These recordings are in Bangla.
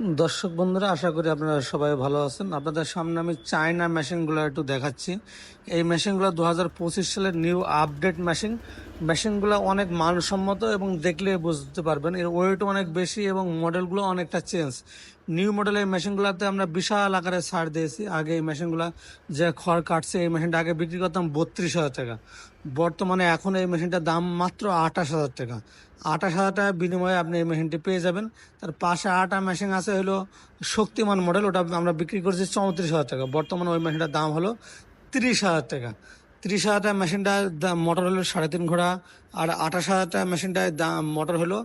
দর্শক বন্ধুরা, আশা করি আপনারা সবাই ভালো আছেন। আপনাদের সামনে আমি চায়না মেশিনগুলো একটু দেখাচ্ছি। এই মেশিনগুলো দু হাজার পঁচিশ সালের নিউ আপডেট মেশিন। মেশিনগুলো অনেক মানসম্মত এবং দেখলে বুঝতে পারবেন। এর ওয়েটও অনেক বেশি এবং মডেলগুলো অনেকটা চেঞ্জ। নিউ মডেলের মেশিনগুলোতে আমরা বিশাল আকারে ছাড় দিয়েছি। আগে এই মেশিনগুলো যে খড় কাটছে, এই মেশিনটা আগে বিক্রি করতাম বত্রিশ হাজার টাকা। বর্তমানে এখন এই মেশিনটার দাম মাত্র আঠাশ হাজার টাকা। আঠাশ হাজার টাকার বিনিময়ে আপনি এই মেশিনটি পেয়ে যাবেন। তার পাশে আটা মেশিন আছে, হলো শক্তিমান মডেল। ওটা আমরা বিক্রি করছি চৌত্রিশ হাজার টাকা। বর্তমানে ওই মেশিনটার দাম হলো তিরিশ হাজার টাকা। তিরিশ হাজারটা মেশিনটার মোটর হলো সাড়ে তিন ঘোড়া, আর আঠাশ হাজারটা মেশিনটায় দাম মোটর হলো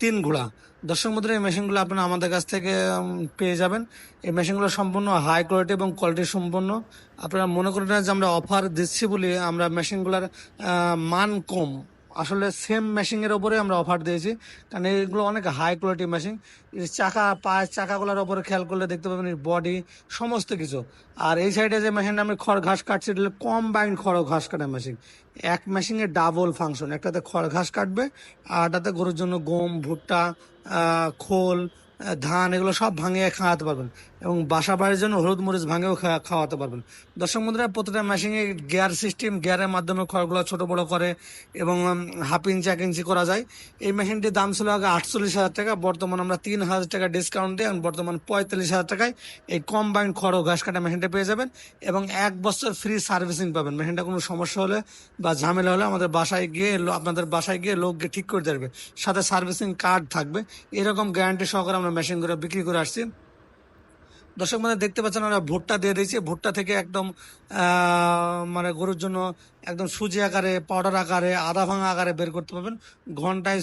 তিন ঘোড়া। দর্শক মধ্যে এই মেশিনগুলো আপনারা আমাদের কাছ থেকে পেয়ে যাবেন। এই মেশিনগুলো সম্পূর্ণ হাই কোয়ালিটি এবং কোয়ালিটি সম্পূর্ণ। আপনারা মনে করেন যে আমরা অফার দিচ্ছি বলে আমরা মেশিনগুলোর মান কম। আসলে সেম মেশিনের ওপরে আমরা অফার দিয়েছি। কারণ এগুলো অনেক হাই কোয়ালিটি মেশিন এর চাকা, পায়ের চাকাগুলোর ওপরে খেয়াল করলে দেখতে পাবেন বডি সমস্ত কিছু। আর এই সাইডে যে মেশিনটা আমি খড় ঘাস কাটছি, এটা কম কম্বাইন্ড খড় ঘাস কাটা মেশিন এক মেশিনে ডাবল ফাংশন একটাতে খড় ঘাস কাটবে, আর একটাতে গরুর জন্য গম, ভুট্টা খোল ধান এগুলো সব ভাঙিয়ে খাওয়াতে পারবেন। এবং বাসা বাড়ির জন্য হলুদ মরিচ ভাঙেও খাওয়াতে পারবেন। দর্শক বন্ধুরা, প্রতিটা মেশিনে গিয়ার সিস্টেম গিয়ারের মাধ্যমে খড়গুলো ছোট বড় করে এবং হাফ ইঞ্চি এক ইঞ্চি করা যায়। এই মেশিনটির দাম ছিল আগে আটচল্লিশ হাজার টাকা, বর্তমানে আমরা তিন হাজার টাকা ডিসকাউন্ট দিয়ে এবং বর্তমান পঁয়তাল্লিশ হাজার টাকায় এই কম্বাইন্ড খড় ও ঘাস কাটা মেশিনটা পেয়ে যাবেন এবং এক বছর ফ্রি সার্ভিসিং পাবেন। মেশিনটা কোনো সমস্যা হলে বা ঝামেলা হলে আমাদের বাসায় গিয়ে আপনাদের বাসায় গিয়ে লোক গিয়ে ঠিক করে দেবে। সাথে সার্ভিসিং কার্ড থাকবে। এরকম গ্যারান্টি সহকারে আমরা মেশিনগুলো বিক্রি করে আসছি। দর্শক মানে দেখতে পাচ্ছেন আমরা ভুট্টা দিয়ে দিয়েছি। ভুট্টা থেকে একদম মানে গরুর জন্য একদম সুজি আকারে, পাউডার আকারে, আদা ভাঙা আকারে বের করতে পারবেন। ঘন্টায়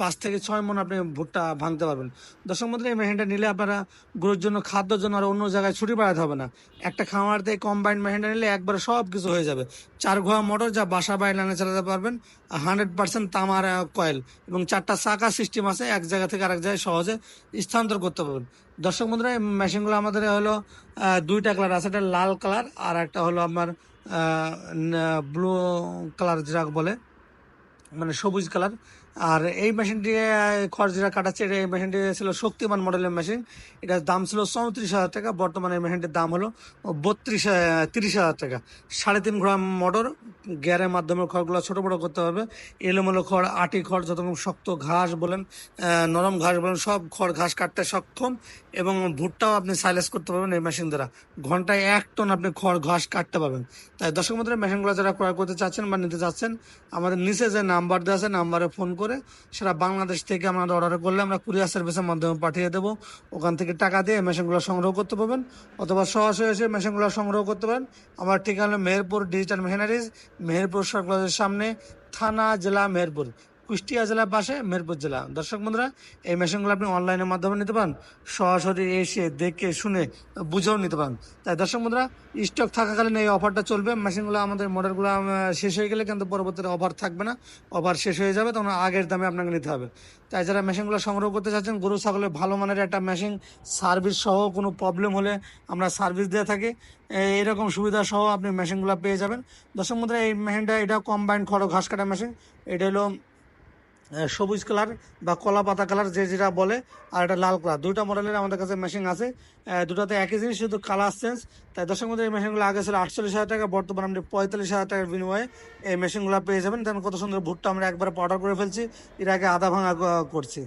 পাঁচ থেকে ছয় মন আপনি ভুট্টা ভাঙতে পারবেন। দর্শক মধ্যে এই মেশিনটা নিলে আপনারা গরুর জন্য, খাদ্যর জন্য আর অন্য জায়গায় ছুটি বাড়াতে হবে না। একটা খামার দিয়ে কম্বাইন্ড মেশিনটা নিলে একবারে সব কিছু হয়ে যাবে। চার ঘোয়া মোটর যা বাসা বাইরে লাইনে চালাতে পারবেন। হান্ড্রেড পার্সেন্ট তামার কয়েল এবং চারটা চাকা সিস্টেম আছে। এক জায়গা থেকে আরেক জায়গায় সহজে স্থানান্তর করতে পারবেন। দর্শক বন্ধুরা, এই মেশিনগুলো আমাদের হলো দুইটা কালার আছে। একটা লাল কালার আর একটা হলো আমার ব্লু কালার যেটা বলে মানে সবুজ কালার আর এই মেশিনটি যেটা কাটাচ্ছে এটা এই মেশিনটি ছিল শক্তিমান মডেলের মেশিন। এটার দাম ছিল চৌত্রিশ হাজার টাকা, বর্তমানে এই মেশিনটির দাম হলো বত্রিশ তিরিশ হাজার টাকা। সাড়ে তিন ঘোড়া মোটর, গিয়ারের মাধ্যমে খড়গুলো ছোটো বড়ো করতে হবে। এলোমেলো খড়, আটি খড় যত শক্ত ঘাস বলেন নরম ঘাস বলেন, সব খড় ঘাস কাটতে সক্ষম এবং ভুট্টাও আপনি সাইলেস করতে পারবেন এই মেশিন দ্বারা। ঘন্টায় এক টন আপনি খড় ঘাস কাটতে পারবেন। তাই দর্শক মধ্যে মেশিনগুলো যারা ক্রয় করতে চাচ্ছেন বা নিতে চাচ্ছেন, আমাদের নিচে যে নাম্বার দেওয়া আছে, নাম্বারে ফোন করে সেটা বাংলাদেশ থেকে আমাদের অর্ডার করলে আমরা কুরিয়ার সার্ভিসের মাধ্যমে পাঠিয়ে দেবো। ওখান থেকে টাকা দিয়ে মেশিনগুলো সংগ্রহ করতে পারবেন, অথবা সরাসরি এসে মেশিনগুলো সংগ্রহ করতে পারেন। আমার ঠিকানা মেহেরপুর ডিজিটাল মেশিনারিজ মেহেরপুর সরকারের সামনে, থানা, জেলা, মেহেরপুর। কুষ্টিয়া জেলার পাশে মেহেরপুর জেলা। দর্শক বন্ধুরা, এই মেশিনগুলো আপনি অনলাইনের মাধ্যমে নিতে পারেন। সরাসরি এসে দেখে, শুনে, বুঝেও নিতে পারেন। তাই দর্শক বন্ধুরা স্টক থাকাকালীন এই অফারটা চলবে। মেশিনগুলো আমাদের মডেলগুলো শেষ হয়ে গেলে কিন্তু পরবর্তীতে অফার থাকবে না। অফার শেষ হয়ে যাবে, তখন আগের দামে আপনাকে নিতে হবে। তাই যারা মেশিনগুলো সংগ্রহ করতে চাচ্ছেন, গরু ছাগলের ভালো মানের একটা মেশিন সার্ভিস সহ কোনো প্রবলেম হলে আমরা সার্ভিস দিয়ে থাকি। এরকম সুবিধা সহ আপনি মেশিনগুলো পেয়ে যাবেন। দর্শক বন্ধুরা, এই মেশিনটা এটা কম্বাইন্ড খড় ঘাস কাটা মেশিন এটা হলো সবুজ কালার বা কলা পাতা কালার যে যেটা বলে, আর এটা লাল কালার দুইটা মডেলের আমাদের কাছে মেশিন আছে। দুটাতে একই জিনিস, শুধু কালার চেঞ্জ তাই দর্শক মধ্যে এই মেশিনগুলো আগে ছিল আটচল্লিশ হাজার টাকা, বর্তমানে আপনি পঁয়তাল্লিশ হাজার টাকার বিনিময়ে এই মেশিনগুলো পেয়ে যাবেন। তেমন কত সুন্দর ভুট্টা আমরা একবার অর্ডার করে ফেলছি। এর আগে আধা ভাঙা করছি।